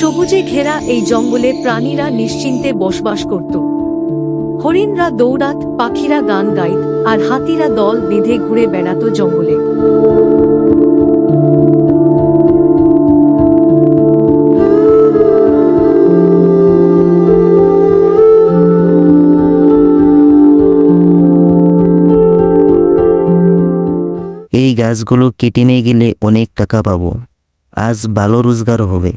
সবুজে ঘেরা এই জঙ্গলে প্রাণীরা নিশ্চিন্তে বসবাস করত। হরিণরা দৌড়াত, পাখিরা গান গাইত, আর হাতিরা দল বেঁধে ঘুরে বেড়াত জঙ্গলে। এই গাছগুলো কেটে নিয়ে গেলে অনেক টাকা পাবো। আজ ভালো রোজগার হবে।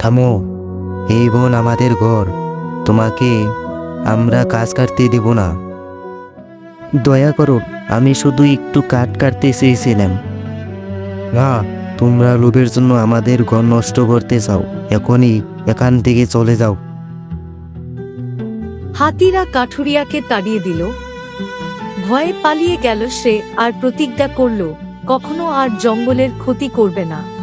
থামো। এই বোন আমাদের ঘর। তোমাকে আমরা কাজ কাটতে দেব না। দয়া করো, আমি শুধু একটু কাঠ কাটতে চেয়েছিলাম। না, তোমরা লোভের জন্য আমাদের ঘর নষ্ট করতে চাও। এখনই এখান থেকে চলে যাও। হাতিরা কাঠুরিয়াকে তাড়িয়ে দিল। ভয়ে পালিয়ে গেল সে আর প্রতিজ্ঞা করল, কখনো আর জঙ্গলের ক্ষতি করবে না।